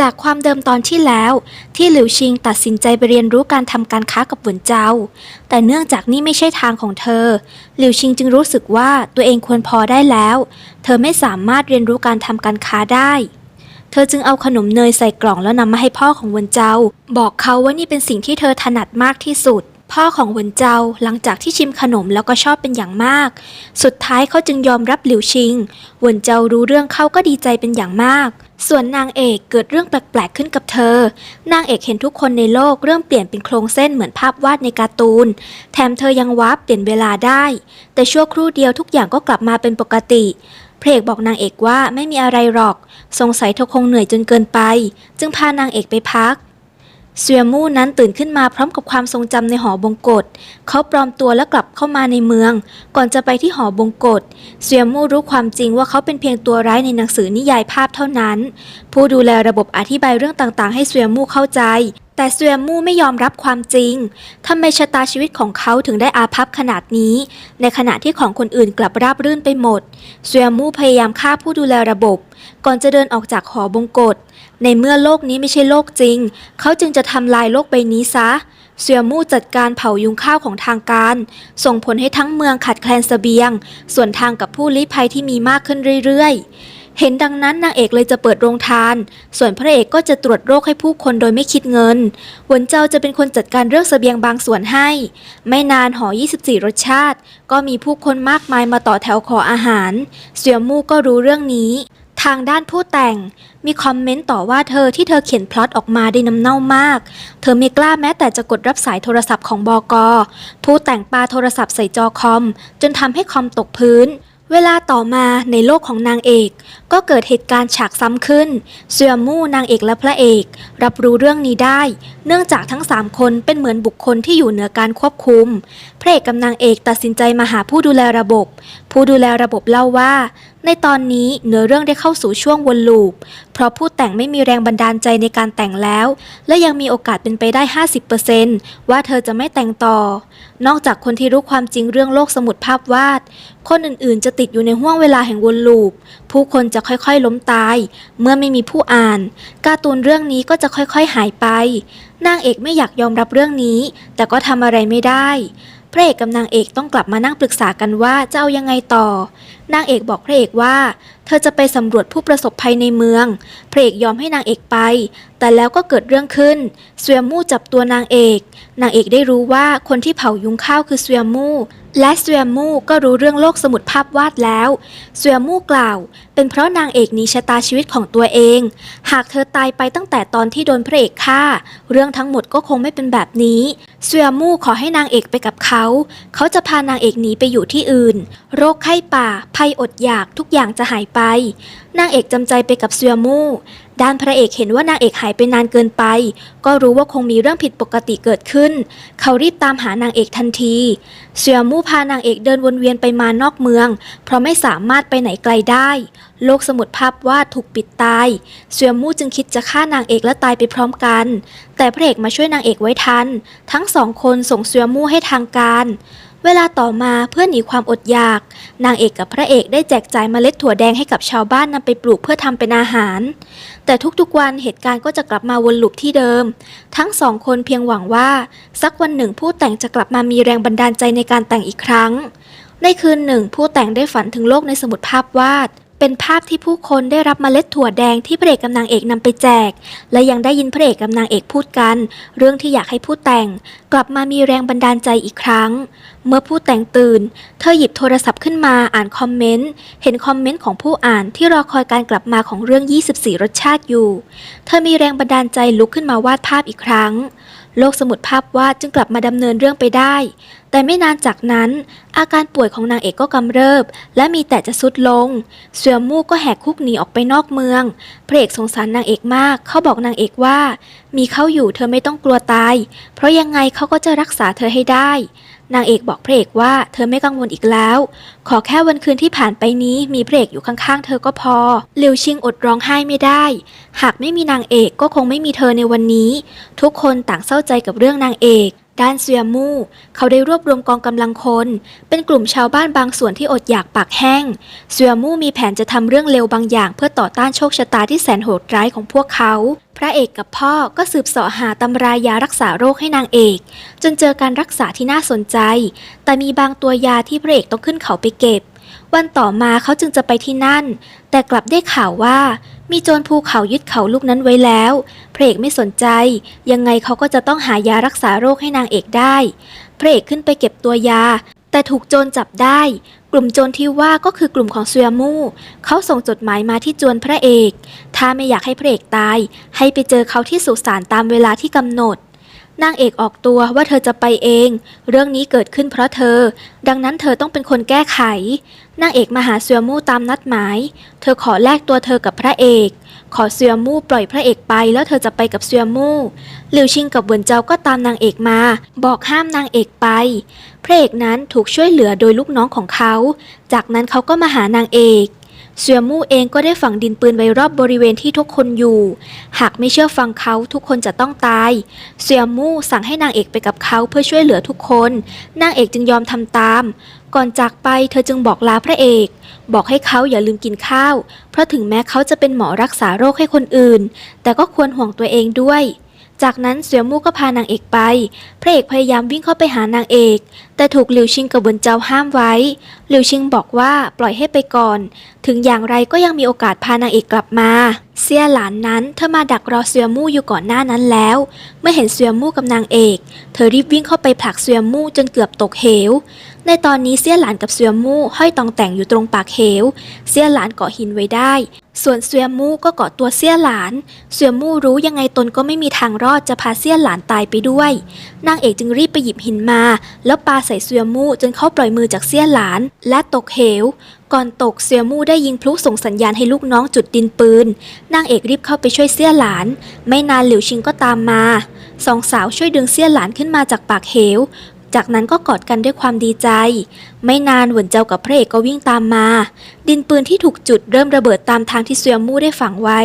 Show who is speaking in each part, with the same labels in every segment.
Speaker 1: จากความเดิมตอนที่แล้ว ที่หลิวชิงตัดสินใจไปเรียนรู้การทำการค้ากับหวนเจาแต่เนื่องจากนี่ไม่ใช่ทางของเธอ หลิวชิงจึงรู้สึกว่าตัวเองควรพอได้แล้ว เธอไม่สามารถเรียนรู้การทำการค้าได้ เธอจึงเอาขนมเนยใส่กล่องแล้วนำมาให้พ่อของวนเจาบอกเขาว่านี่เป็นสิ่งที่เธอถนัดมากที่สุด พ่อของหวนเจาหลังจากที่ชิมขนมแล้วก็ชอบเป็นอย่างมาก สุดท้ายเขาจึงยอมรับหลิวชิงหวนเจารู้เรื่องเขาก็ดีใจเป็นอย่างมาก ส่วนนางเอกเกิดเรื่องแปลกๆขึ้นกับเธอ นางเอกเห็นทุกคนในโลกเริ่มเปลี่ยนเป็นโครงเส้นเหมือนภาพวาดในการ์ตูน แถมเธอยังวาร์ปเปลี่ยนเวลาได้ แต่ชั่วครู่เดียวทุกอย่างก็กลับมาเป็นปกติพระเอกบอกนางเอกว่าไม่มีอะไรหรอก สงสัยเธอคงเหนื่อยจนเกินไป จึงพานางเอกไปพัก เซียมู่นั้นตื่นขึ้นมาพร้อมกับความทรงจำในหอบงกฎ เขาปลอมตัวแล้วกลับเข้ามาในเมือง ก่อนจะไปที่หอบงกฎ เซียมู่รู้ความจริงว่าเขาเป็นเพียงตัวร้ายในหนังสือนิยายภาพเท่านั้น ผู้ดูแลระบบอธิบายเรื่องต่างๆ ให้เซียมู่เข้าใจ แต่เซียมู่ไม่ยอมรับความจริงทำไมชะตาชีวิตของเขาถึงได้อาภัพขนาดนี้ ในขณะที่ของคนอื่นกลับราบรื่นไปหมดเซียมู่พยายามฆ่าผู้ดูแลระบบ ก่อนจะเดินออกจากหอบงกฎในเมื่อโลกนี้ไม่ใช่โลกจริง เขาจึงจะทำลายโลกใบนี้ซะเซียมู่จัดการเผายุงข้าวของทางการ ส่งผลให้ทั้งเมืองขาดแคลนเสบียง ส่วนทางกับผู้ลี้ภัยที่มีมากขึ้นเรื่อยๆ เห็นดังนั้นนางเอกเลยจะเปิดโรงทาน ส่วนพระเอกก็จะตรวจโรคให้ผู้คนโดยไม่คิดเงิน หวนเจ้าจะเป็นคนจัดการเรื่องเสบียงบางส่วนให้ ไม่นานหอ 24 รสชาติ ก็มีผู้คนมากมายมาต่อแถวขออาหารเซียมู่ก็รู้เรื่องนี้ ทางด้านผู้แต่ง มีคอมเมนต์ต่อว่าเธอที่เธอเขียนพล็อตออกมาได้น้ำเน่ามาก เธอไม่กล้าแม้แต่จะกดรับสายโทรศัพท์ของบอกอผู้แต่งปาโทรศัพท์ใส่จอคอม จนทำให้คอมตกพื้นเวลาต่อมาในโลกของนางเอก ก็เกิดเหตุการณ์ฉากซ้ำขึ้นเซียมู่นางเอกและพระเอก รับรู้เรื่องนี้ได้ เนื่องจากทั้งสามคนเป็นเหมือนบุคคลที่อยู่เหนือการควบคุม พระเอกกับนางเอกตัดสินใจมาหาผู้ดูแลระบบ ผู้ดูแลระบบเล่าว่า ในตอนนี้เนื้อเรื่องได้เข้าสู่ช่วงวนลูป เพราะผู้แต่งไม่มีแรงบันดาลใจในการแต่งแล้ว และยังมีโอกาสเป็นไปได้ 50%ว่าเธอจะไม่แต่งต่อ นอกจากคนที่รู้ความจริงเรื่องโลกสมุดภาพวาด คนอื่นๆ จะติดอยู่ในห่วงเวลาแห่งวนลูป ผู้คนจะค่อยๆล้มตาย เมื่อไม่มีผู้อ่าน การ์ตูนเรื่องนี้ก็จะค่อยๆหายไป นางเอกไม่อยากยอมรับเรื่องนี้ แต่ก็ทำอะไรไม่ได้ พระเอกกับนางเอกต้องกลับมานั่งปรึกษากันว่าจะเอายังไงต่อ นางเอกบอกพระเอกว่า เธอจะไปสำรวจผู้ประสบภัยในเมือง พระเอกยอมให้นางเอกไป แต่แล้วก็เกิดเรื่องขึ้น เสวียมู่จับตัวนางเอก นางเอกได้รู้ว่าคนที่เผายุงข้าวคือเสวียมู่ และเวียมูก็รู้เรื่องโลกสมุดภาพวาดแล้วเวียมูกล่าว เป็นเพราะนางเอกหนี้ชะตาชีวิตของตัวเอง หากเธอตายไปตั้งแต่ตอนที่โดนพระเอกฆ่า เรื่องทั้งหมดก็คงไม่เป็นแบบนี้เวียมูขอให้นางเอกไปกับเขา เขาจะพานางเอกหนีไปอยู่ที่อื่น โรคไข้ป่า ภัยอดอยากทุกอย่างจะหายไป นางเอกจำใจไปกับเซียมูด้านพระเอกเห็นว่านางเอกหายไปนานเกินไป ก็รู้ว่าคงมีเรื่องผิดปกติเกิดขึ้น เขารีบตามหานางเอกทันทีเซียมู่พานางเอกเดินวนเวียนไปมานอกเมือง เพราะไม่สามารถไปไหนไกลได้ โลกสมุดภาพวาดถูกปิดตายเซียมู่จึงคิดจะฆ่านางเอกและตายไปพร้อมกัน แต่พระเอกมาช่วยนางเอกไว้ทัน ทั้งสองคนส่งเซียมู่ให้ทางการเวลาต่อมาเพื่อหนีความอดอยาก นางเอกกับพระเอกได้แจกจ่ายเมล็ดถั่วแดงให้กับชาวบ้านนำไปปลูกเพื่อทำเป็นอาหาร แต่ทุกๆวันเหตุการณ์ก็จะกลับมาวนลูปที่เดิม ทั้งสองคนเพียงหวังว่า สักวันหนึ่งผู้แต่งจะกลับมามีแรงบันดาลใจในการแต่งอีกครั้ง ในคืนหนึ่งผู้แต่งได้ฝันถึงโลกในสมุดภาพวาด เป็นภาพที่ผู้คนได้รับเมล็ดถั่วแดงที่พระเอกกับนางเอกนำไปแจก และยังได้ยินพระเอกกับนางเอกพูดกัน เรื่องที่อยากให้ผู้แต่ง กลับมามีแรงบันดาลใจอีกครั้ง เมื่อผู้แต่งตื่น เธอหยิบโทรศัพท์ขึ้นมาอ่านคอมเมนต์เห็นคอมเมนต์ของผู้อ่านที่รอคอยการกลับมาของเรื่อง 24 รสชาติอยู่ เธอมีแรงบันดาลใจลุกขึ้นมาวาดภาพอีกครั้ง โลกสมุดภาพวาดจึงกลับมาดำเนินเรื่องไปได้ แต่ไม่นานจากนั้น อาการป่วยของนางเอกก็กำเริบ และมีแต่จะสุดลง เสือมู่ก็แหกคุกหนีออกไปนอกเมืองพระเอกสงสารนางเอกมาก เขาบอกนางเอกว่า มีเขาอยู่เธอไม่ต้องกลัวตาย เพราะยังไงเขาก็จะรักษาเธอให้ได้ นางเอกบอกพระเอกว่าเธอไม่กังวลอีกแล้ว ขอแค่วันคืนที่ผ่านไปนี้มีพระเอกอยู่ข้างๆ เธอก็พอหลิวชิงอดร้องไห้ไม่ได้ หากไม่มีนางเอกก็คงไม่มีเธอในวันนี้ ทุกคนต่างเศร้าใจกับเรื่องนางเอก ด้านเซียมู่ เขาได้รวบรวมกองกำลังคน เป็นกลุ่มชาวบ้านบางส่วนที่อดอยากปากแห้ง เซียมู่มีแผนจะทำเรื่องเลวบางอย่าง เพื่อต่อต้านโชคชะตาที่แสนโหดร้ายของพวกเขา พระเอกกับพ่อก็สืบเสาะหาตำรายารักษาโรคให้นางเอก จนเจอการรักษาที่น่าสนใจ แต่มีบางตัวยาที่พระเอกต้องขึ้นเขาไปเก็บ วันต่อมาเขาจึงจะไปที่นั่น แต่กลับได้ข่าวว่า มีโจรภูเขายึดเขาลูกนั้นไว้แล้วพระเอกไม่สนใจ ยังไงเขาก็จะต้องหายารักษาโรคให้นางเอกได้พระเอกขึ้นไปเก็บตัวยา แต่ถูกโจรจับได้ กลุ่มโจรที่ว่าก็คือกลุ่มของเซียมู่เขาส่งจดหมายมาที่จวนพระเอก ถ้าไม่อยากให้พระเอกตาย ให้ไปเจอเขาที่สุสานตามเวลาที่กำหนด นางเอกออกตัวว่าเธอจะไปเอง เรื่องนี้เกิดขึ้นเพราะเธอ ดังนั้นเธอต้องเป็นคนแก้ไข นางเอกมาหาเซียมู่ตามนัดหมาย เธอขอแลกตัวเธอกับพระเอก ขอเซียมู่ปล่อยพระเอกไปแล้วเธอจะไปกับเซียมู่หลิวชิงกับเหวินเจ้าก็ตามนางเอกมา บอกห้ามนางเอกไป พระเอกนั้นถูกช่วยเหลือโดยลูกน้องของเขา จากนั้นเขาก็มาหานางเอก เซียมู่เองก็ได้ฝังดินปืนไว้รอบบริเวณที่ทุกคนอยู่ หากไม่เชื่อฟังเขาทุกคนจะต้องตายเซียมู่สั่งให้นางเอกไปกับเขาเพื่อช่วยเหลือทุกคน นางเอกจึงยอมทำตาม ก่อนจากไปเธอจึงบอกลาพระเอก บอกให้เขาอย่าลืมกินข้าว เพราะถึงแม้เขาจะเป็นหมอรักษาโรคให้คนอื่น แต่ก็ควรห่วงตัวเองด้วย จากนั้นเสี่ยวมู่ก็พานางเอกไป พระเอกพยายามวิ่งเข้าไปหานางเอก แต่ถูกหลิวชิงกับเวินเจ้าห้ามไว้ หลิวชิงบอกว่าปล่อยให้ไปก่อน ถึงอย่างไรก็ยังมีโอกาสพานางเอกกลับมา เสี่ยหลานนั้นเธอมาดักรอเซียมู่อยู่ก่อนหน้านั้นแล้ว เมื่อเห็นเซียมู่กับนางเอก เธอรีบวิ่งเข้าไปผลักเซียมู่จนเกือบตกเหว ในตอนนี้เสี่ยหลานกับเซียมู่ห้อยตองแต่งอยู่ตรงปากเหว เสี่ยหลานเกาะหินไว้ได้ ส่วนเซียมู่ก็เกาะตัวเสี่ยหลานเซียมู่รู้ยังไงตนก็ไม่มีทางรอดจะพาเสี่ยหลานตายไปด้วย นางเอกจึงรีบไปหยิบหินมา แล้วปาใส่เซียมู่จนเขาปล่อยมือจากเสี่ยหลาน และตกเหว ก่อนตกเซียมู่ได้ยิงพลุส่งสัญญาณให้ลูกน้องจุดดินปืน นางเอกรีบเข้าไปช่วยเสี่ยหลาน ไม่นานหลิวชิงก็ตามมาสองสาวช่วยดึงเสี่ยหลานขึ้นมาจากปากเหว จากนั้นก็กอดกันด้วยความดีใจ ไม่นานเหวินเจ้ากับพระเอกก็วิ่งตามมา ดินปืนที่ถูกจุดเริ่มระเบิดตามทางที่เซียมู่ได้ฝังไว้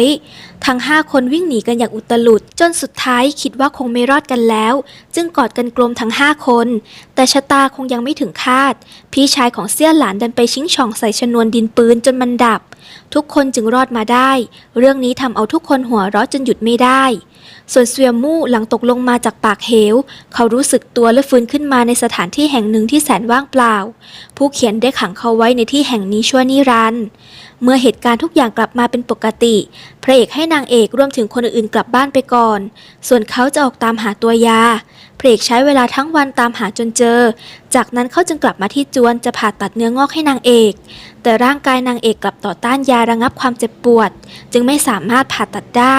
Speaker 1: ทั้งห้าคนวิ่งหนีกันอย่างอุตลุด จนสุดท้ายคิดว่าคงไม่รอดกันแล้ว จึงกอดกันกลมทั้งห้าคน แต่ชะตาคงยังไม่ถึงคาด พี่ชายของเสี่ยหลานดันไปชิงช่องใส่ชนวนดินปืนจนมันดับ ทุกคนจึงรอดมาได้ เรื่องนี้ทำเอาทุกคนหัวเราะจนหยุดไม่ได้ ส่วนเซียมู่หลังตกลงมาจากปากเหว เขารู้สึกตัวและฟื้นขึ้นมาในสถานที่แห่งหนึ่งที่แสนว่างเปล่า ผู้เขียนได้ขังเขาไว้ในที่แห่งนี้ชั่วนิรันดร์เมื่อเหตุการณ์ทุกอย่างกลับมาเป็นปกติ พระเอกให้นางเอกรวมถึงคนอื่นๆกลับบ้านไปก่อน ส่วนเขาจะออกตามหาตัวยา พระเอกใช้เวลาทั้งวันตามหาจนเจอ จากนั้นเขาจึงกลับมาที่จวนจะผ่าตัดเนื้องอกให้นางเอก แต่ร่างกายนางเอกกลับต่อต้านยาระงับความเจ็บปวด จึงไม่สามารถผ่าตัดได้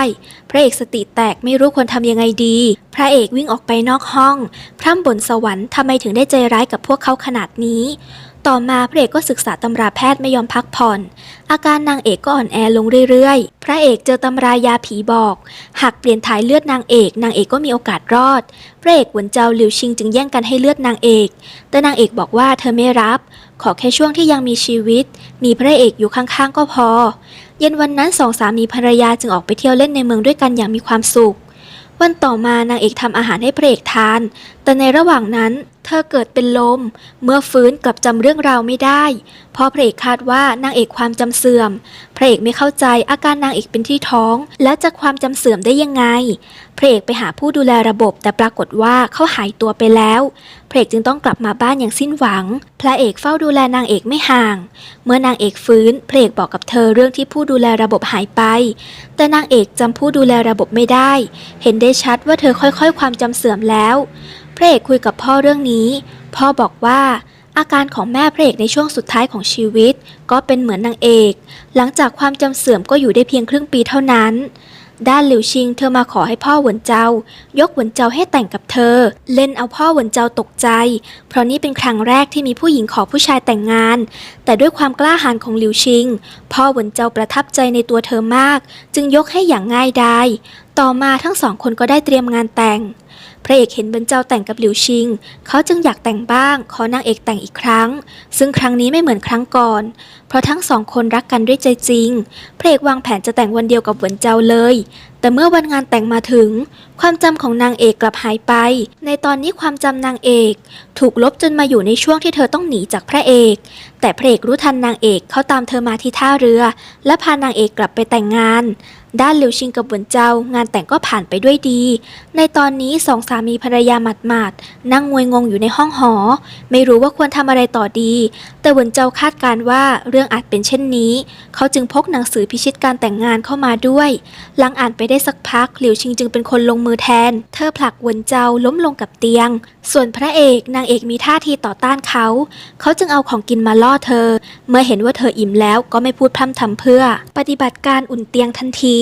Speaker 1: พระเอกสติแตกไม่รู้ควรทำยังไงดี พระเอกวิ่งออกไปนอกห้อง พร่ำบ่นสวรรค์ทำไมถึงได้ใจร้ายกับพวกเขาขนาดนี้ ต่อมาพระเอกก็ศึกษาตำราแพทย์ไม่ยอมพักผ่อน อาการนางเอกก็อ่อนแอลงเรื่อยๆ พระเอกเจอตำรายาผีบอก หากเปลี่ยนถ่ายเลือดนางเอก นางเอกก็มีโอกาสรอด พระเอกหวนเจ้าหลิวชิงจึงแย่งกันให้เลือดนางเอก แต่นางเอกบอกว่าเธอไม่รับ ขอแค่ช่วงที่ยังมีชีวิต มีพระเอกอยู่ข้างๆก็พอ เย็นวันนั้นสองสามีภรรยาจึงออกไปเที่ยวเล่นในเมืองด้วยกันอย่างมีความสุขวันต่อมานางเอกทำอาหารให้พระเอกทาน แต่ในระหว่างนั้นเธอเกิดเป็นลม เมื่อฟื้นกลับจำเรื่องราวไม่ได้ เพราะพระเอกคาดว่านางเอกความจำเสื่อม พระเอกไม่เข้าใจอาการนางเอกเป็นที่ท้อง และจะความจำเสื่อมได้ยังไง พระเอกไปหาผู้ดูแลระบบ แต่ปรากฏว่าเขาหายตัวไปแล้ว พระเอกจึงต้องกลับมาบ้านอย่างสิ้นหวัง พระเอกเฝ้าดูแลนางเอกไม่ห่าง เมื่อนางเอกฟื้น พระเอกบอกกับเธอเรื่องที่ผู้ดูแลระบบหายไป แต่นางเอกจำผู้ดูแลระบบไม่ได้ เห็นได้ชัดว่าเธอค่อยๆ ความจำเสื่อมแล้ว พระเอกคุยกับพ่อเรื่องนี้ พ่อบอกว่าอาการของแม่พระเอกในช่วงสุดท้ายของชีวิต ก็เป็นเหมือนนางเอก หลังจากความจำเสื่อมก็อยู่ได้เพียงครึ่งปีเท่านั้น ด้านหลิวชิงเธอมาขอให้พ่อหวนเจ้า ยกหวนเจ้าให้แต่งกับเธอ เล่นเอาพ่อหวนเจ้าตกใจ เพราะนี่เป็นครั้งแรกที่มีผู้หญิงขอผู้ชายแต่งงาน แต่ด้วยความกล้าหาญของหลิวชิง พ่อหวนเจ้าประทับใจในตัวเธอมาก จึงยกให้อย่างง่ายดายต่อมาทั้งสองคนก็ได้เตรียมงานแต่ง พระเอกเห็นเบนเจ้าแต่งกับหลิวชิง เขาจึงอยากแต่งบ้าง ขอนางเอกแต่งอีกครั้ง ซึ่งครั้งนี้ไม่เหมือนครั้งก่อน เพราะทั้งสองคนรักกันด้วยใจจริง พระเอกวางแผนจะแต่งวันเดียวกับหวนเจ้าเลย แต่เมื่อวันงานแต่งมาถึง ความจำของนางเอกกลับหายไป ในตอนนี้ความจำนางเอก ถูกลบจนมาอยู่ในช่วงที่เธอต้องหนีจากพระเอก แต่พระเอกรู้ทันนางเอกเขาตามเธอมาที่ท่าเรือ และพานางเอกกลับไปแต่งงาน ด้านหลิวชิงกับเหวินเจ้างานแต่งก็ผ่านไปด้วยดี ในตอนนี้สองสามีภรรยาหมาดๆนั่งงวยงงอยู่ในห้องหอ ไม่รู้ว่าควรทำอะไรต่อดี แต่เหวินเจ้าคาดการว่าเรื่องอาจเป็นเช่นนี้ เขาจึงพกหนังสือพิชิตการแต่งงานเข้ามาด้วย หลังอ่านไปได้สักพักหลิวชิงจึงเป็นคนลงมือแทน เธอผลักเหวินเจ้าล้มลงกับเตียง ส่วนพระเอกนางเอกมีท่าทีต่อต้านเขา เขาจึงเอาของกินมาล่อเธอ เมื่อเห็นว่าเธออิ่มแล้วก็ไม่พูดพร่ำทำเพื่อ ปฏิบัติการอุ่นเตียงทันที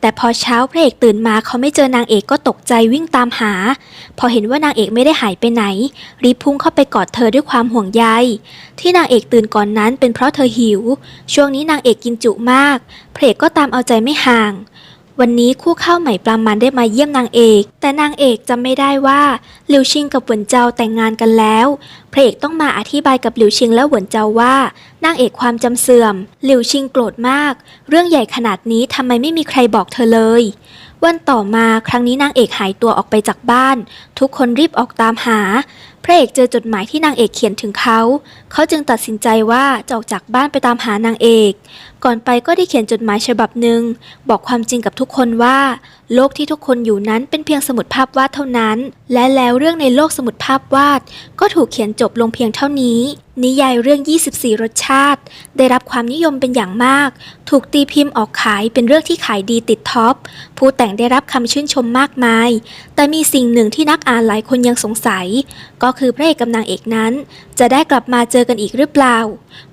Speaker 1: แต่พอเช้าพระเอกตื่นมาเขาไม่เจอนางเอกก็ตกใจวิ่งตามหา พอเห็นว่านางเอกไม่ได้หายไปไหน รีบพุ่งเข้าไปกอดเธอด้วยความห่วงใย ที่นางเอกตื่นก่อนนั้นเป็นเพราะเธอหิว ช่วงนี้นางเอกกินจุมาก พระเอกก็ตามเอาใจไม่ห่าง วันนี้คู่เข้าใหม่ปลามันได้มาเยี่ยมนางเอก แต่นางเอกจำไม่ได้ว่าหลิวชิงกับหวนเจาแต่งงานกันแล้วพระเอกต้องมาอธิบายกับหลิวชิงและหวนเจาว่านางเอกความจำเสื่อม หลิวชิงโกรธมาก เรื่องใหญ่ขนาดนี้ทำไมไม่มีใครบอกเธอเลย วันต่อมาครั้งนี้นางเอกหายตัวออกไปจากบ้าน ทุกคนรีบออกตามหา พระเอกเจอจดหมายที่นางเอกเขียนถึงเขา เขาจึงตัดสินใจว่าจะออกจากบ้านไปตามหานางเอก ก่อนไปก็ได้เขียนจดหมายฉบับหนึ่ง บอกความจริงกับทุกคนว่า โลกที่ทุกคนอยู่นั้นเป็นเพียงสมุดภาพวาดเท่านั้น และแล้วเรื่องในโลกสมุดภาพวาด ก็ถูกเขียนจบลงเพียงเท่านี้ นิยายเรื่อง 24 รสชาติ ได้รับความนิยมเป็นอย่างมาก ถูกตีพิมพ์ออกขายเป็นเรื่องที่ขายดีติดท็อป ผู้แต่งได้รับคำชื่นชมมากมาย แต่มีสิ่งหนึ่งที่นักอ่านหลายคนยังสงสัย ก็คือพระเอกกับนางเอกนั้น จะได้กลับมาเจอกันอีกหรือเปล่า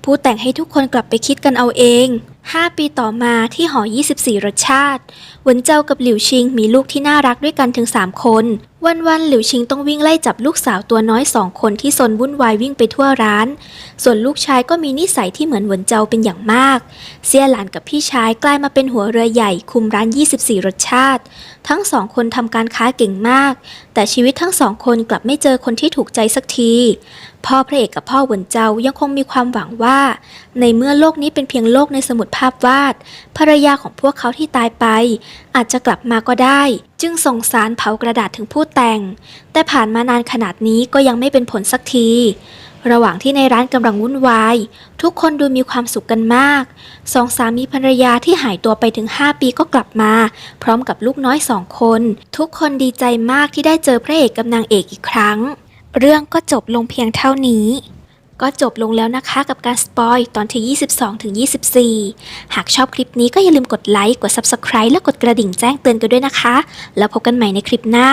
Speaker 1: ผู้แต่งให้ทุกคนกลับไปคิดกันเอาเอง 5 ปีต่อมาที่หอ 24 รสชาติ หวนเจ้ากับหลิวชิงมีลูกที่น่ารักด้วยกันถึง 3 คน วันๆ หลิวชิงต้องวิ่งไล่จับลูกสาวตัวน้อยสองคนที่ซนวุ่นวายวิ่งไปทั่วร้าน ส่วนลูกชายก็มีนิสัยที่เหมือนหวนเจ้าเป็นอย่างมาก เสี่ยหลานกับพี่ชายกลายมาเป็นหัวเรือใหญ่คุมร้าน 24 รสชาติ ทั้งสองคนทำการค้าเก่งมาก แต่ชีวิตทั้งสองคนกลับไม่เจอคนที่ถูกใจสักทีพ่อพระเอกกับพ่อหวนเจ้ายังคงมีความหวังว่า ในเมื่อโลกนี้เป็นเพียงโลกในสมุดภาพวาด ภรรยาของพวกเขาที่ตายไป อาจจะกลับมาก็ได้ จึงส่งสารเผากระดาษถึงผู้แต่ง แต่ผ่านมานานขนาดนี้ก็ยังไม่เป็นผลสักที ระหว่างที่ในร้านกำลังวุ่นวาย ทุกคนดูมีความสุขกันมาก สองสามีภรรยาที่หายตัวไปถึง 5 ปีก็กลับมา พร้อมกับลูกน้อยสองคน ทุกคนดีใจมากที่ได้เจอพระเอกกับนางเอกอีกครั้ง เรื่องก็จบลงเพียงเท่านี้ ก็จบลงแล้วนะคะกับการสปอยตอนที่ 22ถึง24 หากชอบคลิปนี้ก็อย่าลืมกดไลค์ กด Subscribe และกดกระดิ่งแจ้งเตือนกันด้วยนะคะ แล้วพบกันใหม่ในคลิปหน้า